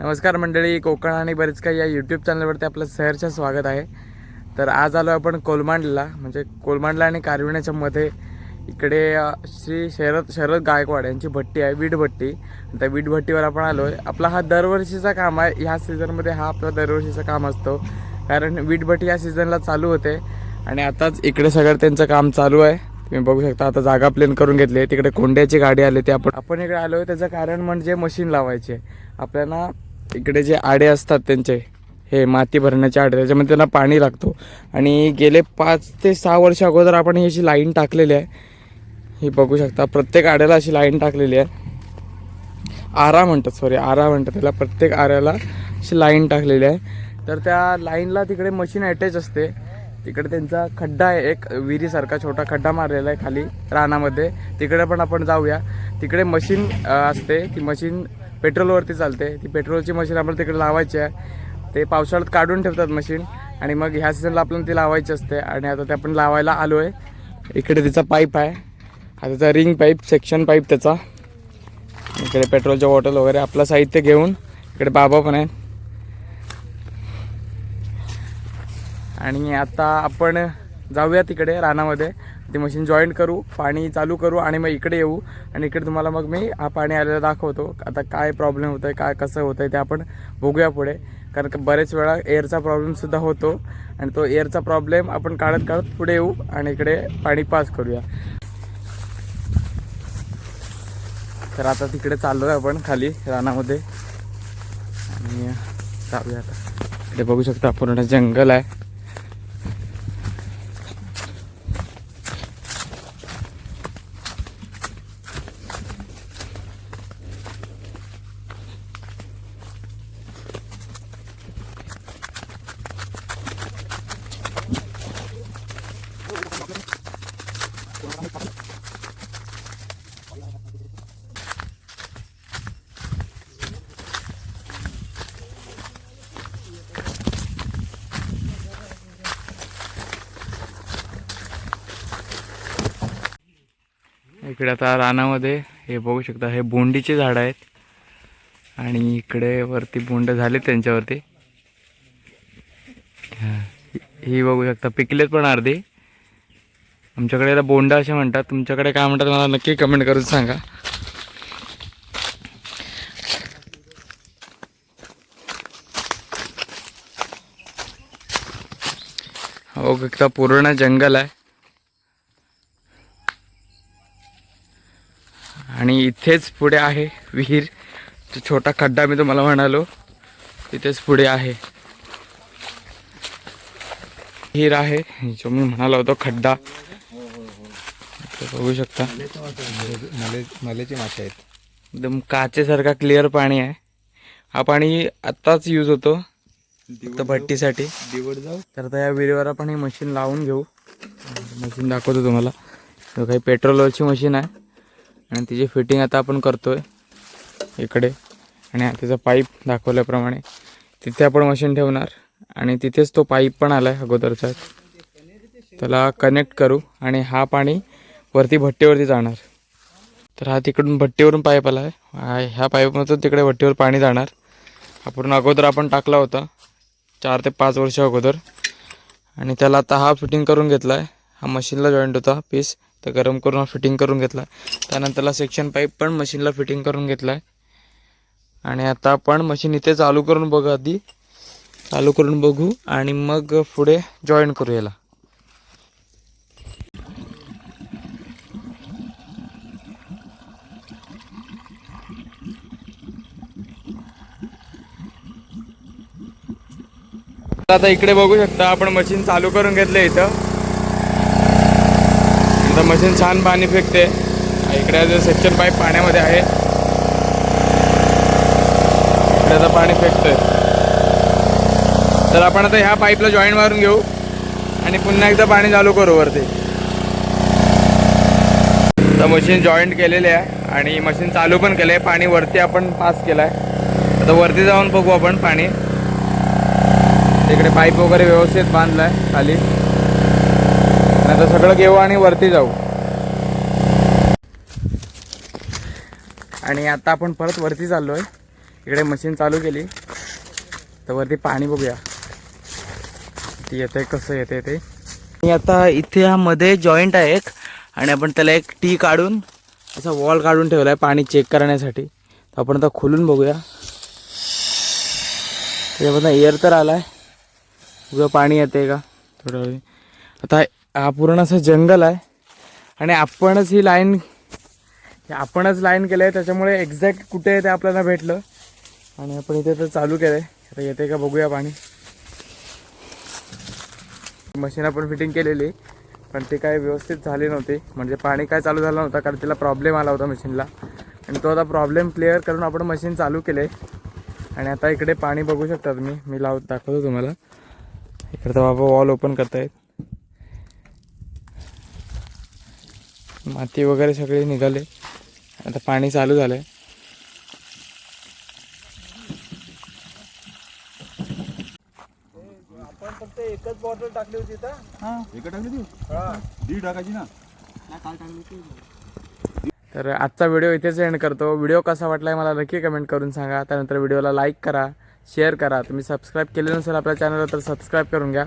नमस्कार मंडळी कोकण आणि बरेच काही या यूट्यूब चॅनलवरती आपलं सहर्ष स्वागत आहे. तर आज आलो आपण कोलमांडला म्हणजे कोलमांडला आणि कारविण्याच्या मध्ये इकडे श्री शरद शरद गायकवाड यांची भट्टी आहे वीट भट्टी त्या वीट भट्टीवर आपण आलो आहे आपला हा दरवर्षीचा काम आहे. ह्या सीझनमध्ये हा आपला दरवर्षीचा काम असतो. कारण वीट भट्टी या सीझनला चालू होते. आणि आताच इकडे सगळं त्यांचं काम चालू आहे. तुम्ही बघू शकता आता जागा प्लेन करून घेतली आहे. तिकडे कोंड्याची गाडी आली ती आपण आपण इकडे आलो आहे त्याचं कारण म्हणजे मशीन लावायचे आपल्याला इकडे जे आडे असतात त्यांचे हे माती भरण्याचे आडे त्याच्यामध्ये त्यांना पाणी लागतो. आणि गेले पाच ते सहा वर्ष अगोदर आपण ही अशी लाईन टाकलेली आहे. ही बघू शकता प्रत्येक आड्याला अशी लाईन टाकलेली आहे. आरा म्हणतात सॉरी आरा म्हणतात त्याला. प्रत्येक आऱ्याला अशी लाईन टाकलेली आहे. तर त्या लाईनला तिकडे मशीन अटॅच असते. तिकडे त्यांचा खड्डा आहे एक विहिरीसारखा छोटा खड्डा मारलेला आहे खाली रानामध्ये. तिकडे पण आपण जाऊया. तिकडे मशीन असते ती मशीन पेट्रोलवरती चालते. ती पेट्रोलची मशीन आपल्याला तिकडे लावायची आहे. ते पावसाळ्यात काढून ठेवतात मशीन आणि मग ह्या सीझनला आपल्याला ती लावायची असते आणि आता ते आपण लावायला आलो आहे इकडे तिचा पाईप आहे. हा त्याचा रिंग पाईप सेक्शन पाईप त्याचा. इकडे पेट्रोलच्या बॉटल वगैरे आपलं साहित्य घेऊन इकडे बाबा पण आहेत. आणि आता आपण जाऊया तिकडे रानामध्ये. ती मशीन जॉईन करू पाणी चालू करू आणि मग इकडे येऊ. आणि इकडे तुम्हाला मग मी हा पाणी आलेला दाखवतो. आता काय प्रॉब्लेम होतं आहे काय कसं होतं आहे ते आपण बघूया पुढे. कारण का बरेच वेळा एअरचा प्रॉब्लेमसुद्धा होतो. आणि तो एअरचा प्रॉब्लेम आपण काढत काढत पुढे येऊ आणि इकडे पाणी पास करूया. तर आता तिकडे चाललो आहे आपण खाली रानामध्ये. आणि जाऊया आता. इकडे बघू शकता पूर्ण जंगल आहे. इकडे आता रानामध्ये हे बघू शकता हे बोंडीचे झाडं आहेत. आणि इकडे वरती बोंड झाले त्यांच्यावरती. ही- बघू शकता पिकलेत पण अर्धी. आमच्याकडे याला बोंडा असे म्हणतात. तुमच्याकडे काय म्हणतात मला नक्की कमेंट करून सांगा. हो एकदा पूर्ण जंगल आहे. आणि इथेच पुढे आहे विहीर. तो छोटा खड्डा मी तुम्हाला म्हणालो तिथेच पुढे आहे. विहीर आहे जो मी म्हणालो होतो खड्डा. बघू शकता. मले मलेची मासे आहेत. एकदम काचेसारखा क्लिअर पाणी आहे. हा पाणी आत्ताच यूज होतो फक्त भट्टीसाठी. तर आता या विहिरीवर आपण ही मशीन लावून घेऊ. मशीन दाखवतो तुम्हाला. तो काही पेट्रोलवरची मशीन आहे. आणि तिची फिटिंग आता आपण करतो आहे इकडे. आणि तिचा पाईप दाखवल्याप्रमाणे. तिथे आपण मशीन ठेवणार. आणि तिथेच तो पाईप पण आला आहे अगोदरचा. त्याला कनेक्ट करू आणि हा पाणी वरती भट्टीवरती जाणार. तर हा तिकडून भट्टीवरून पाईप आला आहे ह्या पाईपमधून तिकडे भट्टीवर पाणी जाणार. हा पूर्ण अगोदर आपण टाकला होता. चार ते पाच वर्ष अगोदर. आणि त्याला आता हा फिटिंग करून घेतला आहे हा मशीनला जॉईंट होता पीस तर गरम करून हा फिटिंग करून घेतला. त्यानंतरला सेक्शन पाईप पण मशीनला फिटिंग करून घेतला आहे आणि आता आपण मशीन इथे चालू करून बघू आधी. चालू करून बघू आणि मग पुढे जॉईन करू याला आता इकडे बघू शकता आपण मशीन चालू करून घेतलं इथं. आता मशीन छान पाणी फेकते. इकडे सेक्शन पाईप पाण्यामध्ये आहे. इकडे आता पाणी फेकतंय. तर आपण आता ह्या पाईपला जॉईंट मारून घेऊ आणि पुन्हा एकदा पाणी चालू करू वरती. तर मशीन जॉईंट केलेले आहे आणि मशीन चालू पण केलं आहे पाणी वरती आपण पास केलं आहे आता वरती जाऊन बघू आपण पाणी. तिकडे पाईप वगैरे व्यवस्थित बांधलाय खाली. आणि आता सगळं घेऊ आणि वरती जाऊ. आणि आता आपण परत वरती चाललो आहे इकडे मशीन चालू केली. तर वरती पाणी बघूया. ती येते कसं येते ते. आणि आता इथे मध्ये जॉईंट आहे एक. आणि आपण त्याला एक टी काढून असा वॉल काढून ठेवला आहे पाणी चेक करण्यासाठी. तर आपण आता खोलून बघूया. त्याच्यामधनं एअर तर आला आहे पाणी येते का? थोडं आता हा पूर्ण असं जंगल आहे. आणि आपणच ही लाईन आपणच लाईन केलं आहे त्याच्यामुळे एक्झॅक्ट कुठे आहे ते आपल्याला भेटलं. आणि आपण इथे तर चालू केलं आहे आता येते का बघूया पाणी. मशीन आपण फिटिंग केलेली पण ते काय व्यवस्थित झाली नव्हती. म्हणजे पाणी काय चालू झालं नव्हतं कारण तिला प्रॉब्लेम आला होता मशीनला. आणि तो आता प्रॉब्लेम क्लिअर करून आपण मशीन चालू केले आणि आता इकडे पाणी बघू शकता तुम्ही. मी लाव दाखवतो तुम्हाला. इकडे तर बाबा वॉल ओपन करतायत. माती वगैरे सगळे निघाले. आता पाणी चालू झालंय. आपण फक्त एकच बॉटल टाकली होती एका टाकली टाकायची ना? तर आजचा व्हिडिओ इथेच एंड करतो. व्हिडिओ कसा वाटलाय मला नक्की कमेंट करून सांगा. त्यानंतर व्हिडिओला लाईक करा शेअर करा. तुम्ही सबस्क्राईब केले नसेल आपल्या चॅनलला तर सबस्क्राईब करून घ्या.